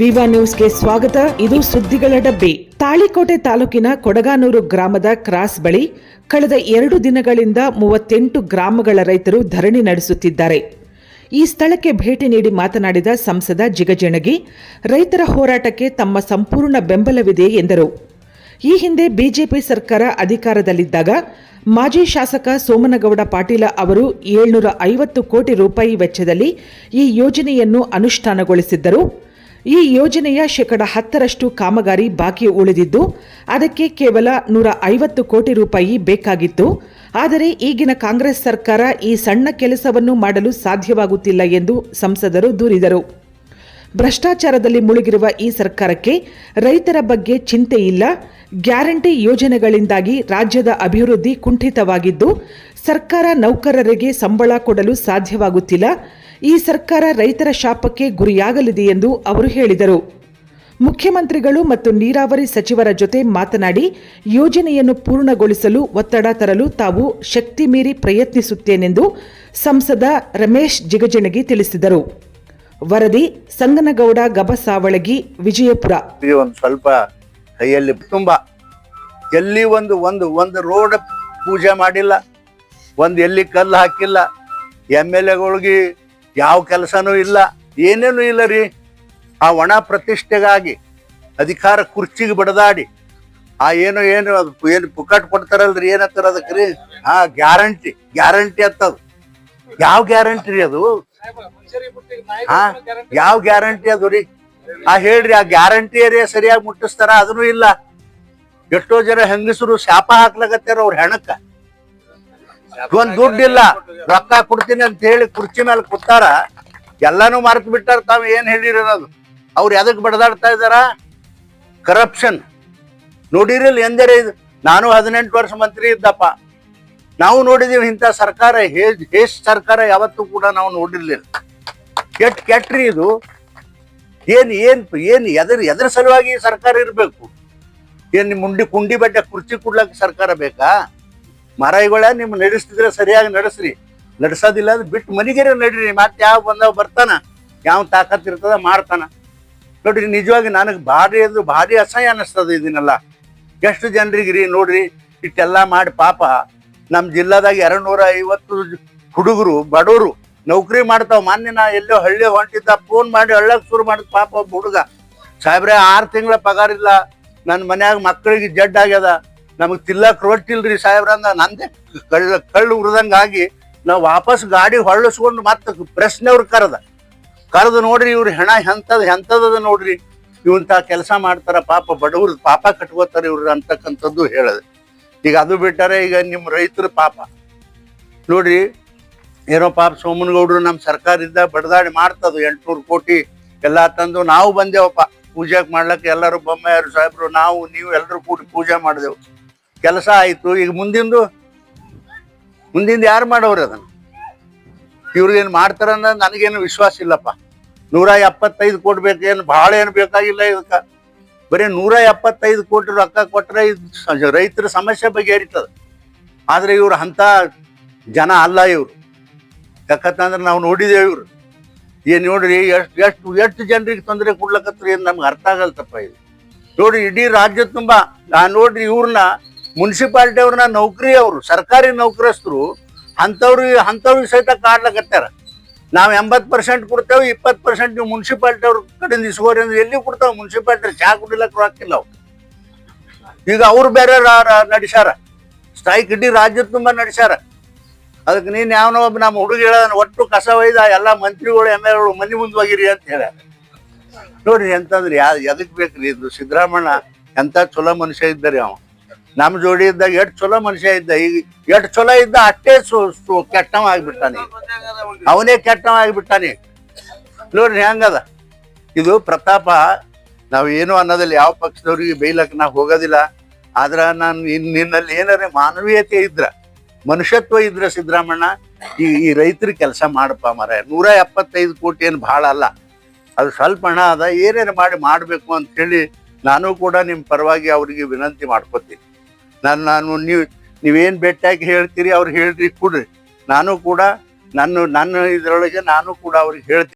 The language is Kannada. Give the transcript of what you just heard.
ವಿವಾ ನ್ಯೂಸ್ಗೆ ಸ್ವಾಗತ. ಇದು ಸುದ್ದಿಗಳ ಡಬ್ಬಿ. ತಾಳಿಕೋಟೆ ತಾಲೂಕಿನ ಕೊಡಗಾನೂರು ಗ್ರಾಮದ ಕ್ರಾಸ್ ಬಳಿ ಕಳೆದ ಎರಡು ದಿನಗಳಿಂದ ಮೂವತ್ತೆಂಟು ಗ್ರಾಮಗಳ ರೈತರು ಧರಣಿ ನಡೆಸುತ್ತಿದ್ದಾರೆ. ಈ ಸ್ಥಳಕ್ಕೆ ಭೇಟಿ ನೀಡಿ ಮಾತನಾಡಿದ ಸಂಸದ ಜಿಗಜಿಣಗಿ, ರೈತರ ಹೋರಾಟಕ್ಕೆ ತಮ್ಮ ಸಂಪೂರ್ಣ ಬೆಂಬಲವಿದೆ ಎಂದರು. ಈ ಹಿಂದೆ ಬಿಜೆಪಿ ಸರ್ಕಾರ ಅಧಿಕಾರದಲ್ಲಿದ್ದಾಗ ಮಾಜಿ ಶಾಸಕ ಸೋಮನಗೌಡ ಪಾಟೀಲ ಅವರು ಏಳ್ನೂರ ಐವತ್ತು ಕೋಟಿ ರೂಪಾಯಿ ವೆಚ್ಚದಲ್ಲಿ ಈ ಯೋಜನೆಯನ್ನು ಅನುಷ್ಠಾನಗೊಳಿಸಿದ್ದರು. ಈ ಯೋಜನೆಯ ಶೇಕಡ ಹತ್ತರಷ್ಟು ಕಾಮಗಾರಿ ಬಾಕಿ ಉಳಿದಿದ್ದು, ಅದಕ್ಕೆ ಕೇವಲ ನೂರ ಐವತ್ತು ಕೋಟಿ ರೂಪಾಯಿ ಬೇಕಾಗಿತ್ತು. ಆದರೆ ಈಗಿನ ಕಾಂಗ್ರೆಸ್ ಸರ್ಕಾರ ಈ ಸಣ್ಣ ಕೆಲಸವನ್ನು ಮಾಡಲು ಸಾಧ್ಯವಾಗುತ್ತಿಲ್ಲ ಎಂದು ಸಂಸದರು ದೂರಿದರು. ಭ್ರಷ್ಟಾಚಾರದಲ್ಲಿ ಮುಳುಗಿರುವ ಈ ಸರ್ಕಾರಕ್ಕೆ ರೈತರ ಬಗ್ಗೆ ಚಿಂತೆ ಇಲ್ಲ. ಗ್ಯಾರಂಟಿ ಯೋಜನೆಗಳಿಂದಾಗಿ ರಾಜ್ಯದ ಅಭಿವೃದ್ಧಿ ಕುಂಠಿತವಾಗಿದ್ದು ಸರ್ಕಾರ ನೌಕರರಿಗೆ ಸಂಬಳ ಕೊಡಲು ಸಾಧ್ಯವಾಗುತ್ತಿಲ್ಲ. ಈ ಸರ್ಕಾರ ರೈತರ ಶಾಪಕ್ಕೆ ಗುರಿಯಾಗಲಿದೆ ಎಂದು ಅವರು ಹೇಳಿದರು. ಮುಖ್ಯಮಂತ್ರಿಗಳು ಮತ್ತು ನೀರಾವರಿ ಸಚಿವರ ಜೊತೆ ಮಾತನಾಡಿ, ಯೋಜನೆಯನ್ನು ಪೂರ್ಣಗೊಳಿಸಲು ಒತ್ತಡ ತರಲು ತಾವು ಶಕ್ತಿ ಮೀರಿ ಪ್ರಯತ್ನಿಸುತ್ತೇನೆಂದು ಸಂಸದ ರಮೇಶ್ ಜಿಗಜಿಣಗಿ ತಿಳಿಸಿದರು. ವರದಿ, ಸಂಗನಗೌಡ, ಗಬಸಾವಳಗಿ, ವಿಜಯಪುರ. ಸ್ವಲ್ಪ ಕೈಯಲ್ಲಿ ತುಂಬಾ, ಎಲ್ಲಿ ಒಂದು ಒಂದು ಒಂದು ರೋಡ್ ಪೂಜೆ ಮಾಡಿಲ್ಲ. ಒಂದು ಎಲ್ಲಿ ಕಲ್ಲು ಹಾಕಿಲ್ಲ. ಎಂ ಎಲ್ ಎಗಳಿಗೆ ಯಾವ ಕೆಲಸನೂ ಇಲ್ಲ. ಏನೇನು ಇಲ್ಲ ರೀ. ಆ ಒಣ ಪ್ರತಿಷ್ಠೆಗಾಗಿ ಅಧಿಕಾರ ಕುರ್ಚಿಗೆ ಬಡದಾಡಿ. ಆ ಏನು ಏನು, ಅದು ಏನು ಪುಕ್ಕಟ್ ಕೊಡ್ತಾರಲ್ರಿ ಏನತ್ತಾರ ಅದಕ್ಕೆ ರೀ? ಹಾ ಗ್ಯಾರಂಟಿ ಗ್ಯಾರಂಟಿ ಅಂತದು ಯಾವ ಗ್ಯಾರಂಟಿ ರೀ ಅದು? ಹಾ, ಯಾವ ಗ್ಯಾರಂಟಿ ಅದು ರೀ? ಆ ಹೇಳ್ರಿ, ಆ ಗ್ಯಾರಂಟಿ ಏರಿಯಾ ಸರಿಯಾಗಿ ಮುಟ್ಟಿಸ್ತಾರ, ಅದನ್ನು ಇಲ್ಲ. ಎಷ್ಟೋ ಜನ ಹೆಂಗಸರು ಶಾಪ ಹಾಕ್ಲಾಗತ್ತಾರ ಅವ್ರ ಹೆಣಕ್ಕ. ಒಂದ್ ದುಡ್ಡಿಲ್ಲ ರೊಕ್ಕ ಕೊಡ್ತೀನಿ ಅಂತ ಹೇಳಿ ಕುರ್ಚಿ ಮೇಲೆ ಕೂತಾರ, ಎಲ್ಲಾನು ಮರ್ತು ಬಿಟ್ಟಾರ, ತಾವ್ ಏನ್ ಹೇಳಿರೋದು ಅವ್ರು ಎದಕ್ ಬಡದಾಡ್ತಾ ಇದಾರ ಕರಪ್ಷನ್ ನೋಡಿರಲ್ ಎಂದರೆ ಇದು? ನಾನು ಹದಿನೆಂಟು ವರ್ಷ ಮಂತ್ರಿ ಇದ್ದಪ್ಪ. ನಾವು ನೋಡಿದೀವಿ ಇಂಥ ಸರ್ಕಾರ ಹೇಜ್ ಹೇಜ್ ಸರ್ಕಾರ ಯಾವತ್ತೂ ಕೂಡ ನಾವು ನೋಡಿರ್ಲಿಲ್ಲ. ಕೆಟ್ಟ ಕೆಟ್ಟ್ರಿ ಇದು. ಏನ್ ಏನ್ ಏನ್ ಎದ್ರ ಎದ್ರ ಸಲುವಾಗಿ ಸರ್ಕಾರ ಇರಬೇಕು? ಏನ್ ಮುಂಡಿ ಕುಂಡಿ ಬಟ್ಟೆ ಕುರ್ಚಿ ಕೊಡ್ಲಕ್ಕೆ ಸರ್ಕಾರ ಬೇಕಾ? ಮರಗಳ ನಿಮ್ ನಡೆಸ್ತಿದ್ರೆ ಸರಿಯಾಗಿ ನಡೆಸ್ರಿ. ನಡ್ಸೋದಿಲ್ಲ ಅಂದ್ರೆ ಬಿಟ್ಟು ಮನಿಗೆರೆ ನಡೀರಿ, ಮತ್ತೆ ಯಾವ ಬಂದವ ಬರ್ತಾನ, ಯಾವ ತಾಕತ್ ಇರ್ತದ ಮಾಡ್ತಾನ. ನೋಡ್ರಿ, ನಿಜವಾಗಿ ನನಗೆ ಭಾರಿ ಅದು ಭಾರಿ ಅಸಹ್ಯ ಅನಿಸ್ತದ ಇದನ್ನೆಲ್ಲ. ಎಷ್ಟು ಜನರಿಗೆ ರೀ ನೋಡ್ರಿ, ಇಷ್ಟೆಲ್ಲ ಮಾಡಿ ಪಾಪ. ನಮ್ಮ ಜಿಲ್ಲಾದಾಗ ಎರಡ್ ನೂರ ಐವತ್ತು ಹುಡುಗರು, ಬಡವರು ನೌಕರಿ ಮಾಡ್ತಾವ. ಮೊನ್ನೆ ನಾ ಎಲ್ಲೋ ಹಳ್ಳಿ ಹೊಂಟಿದ್ದ, ಫೋನ್ ಮಾಡಿ ಹಳ್ಳಕ್ ಶುರು ಮಾಡಿದ ಪಾಪ ಹುಡುಗ. ಸಾಹೇಬ್ರೆ, ಆರು ತಿಂಗಳ ಪಗಾರ ಇಲ್ಲ. ನನ್ನ ಮನ್ಯಾಗ ಮಕ್ಕಳಿಗೆ ಜಡ್ ಆಗ್ಯದ. ನಮಗ್ ತಿಲ್ಲಕ್ ರೊಟ್ಟಿಲ್ರಿ ಸಾಹೇಬ್ರ ಅಂದ, ನಂದೇ ಕಳ್ಳ, ಕಳ್ಳು ಉರ್ದಂಗ ಆಗಿ ನಾವು ವಾಪಸ್ ಗಾಡಿ ಹೊಳ್ಳಿಸ್ಕೊಂಡು ಮತ್ತೆ ಪ್ರಶ್ನೆವ್ರು ಕರೆದ. ಕರೆದು ನೋಡ್ರಿ ಇವ್ರು ಹೆಣ ಹೆಂತದ ಹೆಂತದದ ನೋಡ್ರಿ. ಇವಂತ ಕೆಲಸ ಮಾಡ್ತಾರ, ಪಾಪ ಬಡವ್ರ ಪಾಪ ಕಟ್ಕೋತಾರ ಇವ್ರು ಅಂತಕ್ಕಂಥದ್ದು ಹೇಳದೆ. ಈಗ ಅದು ಬಿಟ್ಟರೆ ಈಗ ನಿಮ್ಮ ರೈತರ ಪಾಪ. ನೋಡ್ರಿ, ಏನೋ ಪಾಪ ಸೋಮನಗೌಡ್ರು ನಮ್ಮ ಸರ್ಕಾರದಿಂದ ಬಡದಾಡಿ ಮಾಡ್ತದ ಎಂಟ್ನೂರು ಕೋಟಿ ಎಲ್ಲ ತಂದು ನಾವು ಬಂದೇವಪ್ಪ. ಪೂಜೆಗೆ ಮಾಡ್ಲಕ್ಕೆ ಎಲ್ಲರೂ ಬೊಮ್ಮೆಯರು ಸಾಹೇಬ್ರು, ನಾವು, ನೀವು ಎಲ್ಲರೂ ಕೂಡಿ ಪೂಜೆ ಮಾಡಿದೆವು. ಕೆಲಸ ಆಯಿತು. ಈಗ ಮುಂದಿಂದು, ಮುಂದಿಂದ ಯಾರು ಮಾಡೋರು ಅದನ್ನ? ಇವ್ರಿಗೇನು ಮಾಡ್ತಾರ ನನಗೇನು ವಿಶ್ವಾಸ ಇಲ್ಲಪ್ಪ. ನೂರ ಎಪ್ಪತ್ತೈದು ಕೋಟಿ ಬೇಕೇನು, ಭಾಳ ಏನು ಬೇಕಾಗಿಲ್ಲ ಇದಕ್ಕೆ. ಬರೀ ನೂರ ಎಪ್ಪತ್ತೈದು ಕೋಟಿ ರೊಕ್ಕ ಕೊಟ್ಟರೆ ಇದು ರೈತರ ಸಮಸ್ಯೆ ಬಗೆಹರಿತದ ಆದರೆ ಇವ್ರು ಅಂತ ಜನ ಅಲ್ಲ ಇವರು. ಯಾಕಂತಂದ್ರೆ ನಾವು ನೋಡಿದೇವೆ ಇವ್ರು. ಏನು ನೋಡ್ರಿ, ಎಷ್ಟು ಎಷ್ಟು ಎಷ್ಟು ಜನರಿಗೆ ತೊಂದರೆ ಕೊಡ್ಲಕತ್ರ ಏನು ನಮ್ಗೆ ಅರ್ಥ ಆಗಲ್ತಪ್ಪ ಇದು. ನೋಡ್ರಿ, ಇಡೀ ರಾಜ್ಯ ತುಂಬಾ ನೋಡ್ರಿ ಇವ್ರನ್ನ ಮುನ್ಸಿಪಾಲ್ಟಿ ಅವ್ರನ್ನ ನೌಕರಿ ಅವರು, ಸರ್ಕಾರಿ ನೌಕರಸ್ಥರು ಅಂಥವ್ರಿಗೆ ಅಂಥವ್ರಿಗೆ ಸಹಿತ ಕಾಡ್ಲಕತ್ತಾರ. ನಾವು ಎಂಬತ್ತು ಪರ್ಸೆಂಟ್ ಕೊಡ್ತೇವೆ, ಇಪ್ಪತ್ತು ಪರ್ಸೆಂಟ್ ನೀವು ಮುನ್ಸಿಪಾಲ್ಟಿ ಅವ್ರ ಕಡೆಯಿಂದ ಇಸ್ಕೋರಿ ಅಂದ್ರೆ ಎಲ್ಲಿ ಕೊಡ್ತಾವೆ? ಮುನ್ಸಿಪಾಲ್ಟಿ ಚಾ ಕುಡಿಲಕ್ಕೆ ಹಾಕಿಲ್ಲ ಅವ್ರು. ಈಗ ಅವ್ರು ಬೇರೆ ನಡೆಸ್ಯಾರ. ಸ್ಟ್ರೈಕ್ ಇಡೀ ರಾಜ್ಯ ತುಂಬ ನಡೆಸ್ಯಾರ. ಅದಕ್ಕೆ ನೀನು ಯಾವನೋ ಒಬ್ಬ ನಮ್ಮ ಹುಡುಗ ಹೇಳ ಒಟ್ಟು ಕಸ ಒಯ್ದ, ಎಲ್ಲ ಮಂತ್ರಿಗಳು, ಎಂ ಎಲ್ ಮನೆ ಮುಂದೆ ಹೋಗಿರಿ ಅಂತ ಹೇಳ ನೋಡ್ರಿ ಎಂತಂದ್ರೆ ಯಾ ಎದಕ್ ಬೇಕ್ರಿ ಇದು ಸಿದ್ದರಾಮಣ್ಣ ಎಂಥ ಚಲೋ ಮನುಷ್ಯ ಇದ್ದರಿ ಅವ. ನಮ್ಮ ಜೋಡಿ ಇದ್ದಾಗ ಎಷ್ಟ್ ಚಲೋ ಮನುಷ್ಯ ಇದ್ದ. ಈಗ ಎಷ್ಟ್ ಚಲೋ ಇದ್ದ ಅಷ್ಟೇ ಕೆಟ್ಟವ ಆಗ್ಬಿಟ್ಟಾನೆ ಅವನೇ ಕೆಟ್ಟವ ಆಗ್ಬಿಟ್ಟಾನೆ ನೋಡ್ರಿ ಹೆಂಗದ? ಇದು ಪ್ರತಾಪ, ನಾವು ಏನು ಅನ್ನೋದಿಲ್ಲ. ಯಾವ ಪಕ್ಷದವ್ರಿಗೆ ಬೈಲಕ್ ನಾ ಹೋಗೋದಿಲ್ಲ. ಆದ್ರ ನಾನು ನಿನ್ನಲ್ಲಿ ಏನಾರ ಮಾನವೀಯತೆ ಇದ್ರ, ಮನುಷ್ಯತ್ವ ಇದ್ರ ಸಿದ್ದರಾಮಣ್ಣ, ಈ ಈ ರೈತರ ಕೆಲಸ ಮಾಡಪ್ಪ ಮರ ನೂರ ಎಪ್ಪತ್ತೈದು ಕೋಟಿ ಏನು ಭಾಳ ಅಲ್ಲ. ಅದು ಸ್ವಲ್ಪ ಹಣ ಅದ. ಏನೇನು ಮಾಡಿ ಮಾಡಬೇಕು ಅಂತ ಹೇಳಿ ನಾನು ಕೂಡ ನಿಮ್ಮ ಪರವಾಗಿ ಅವರಿಗೆ ವಿನಂತಿ ಮಾಡ್ಕೋತೀನಿ. ನಾನು ನಾನು ನೀವು ನೀವೇನು ಭೇಟಿಯಾಗಿ ಹೇಳ್ತೀರಿ, ಅವ್ರು ಹೇಳ್ರಿ, ಕೊಡ್ರಿ. ನಾನು ಕೂಡ ನನ್ನ ನನ್ನ ಇದರೊಳಗೆ ನಾನು ಕೂಡ ಅವ್ರಿಗೆ ಹೇಳ್ತೀನಿ.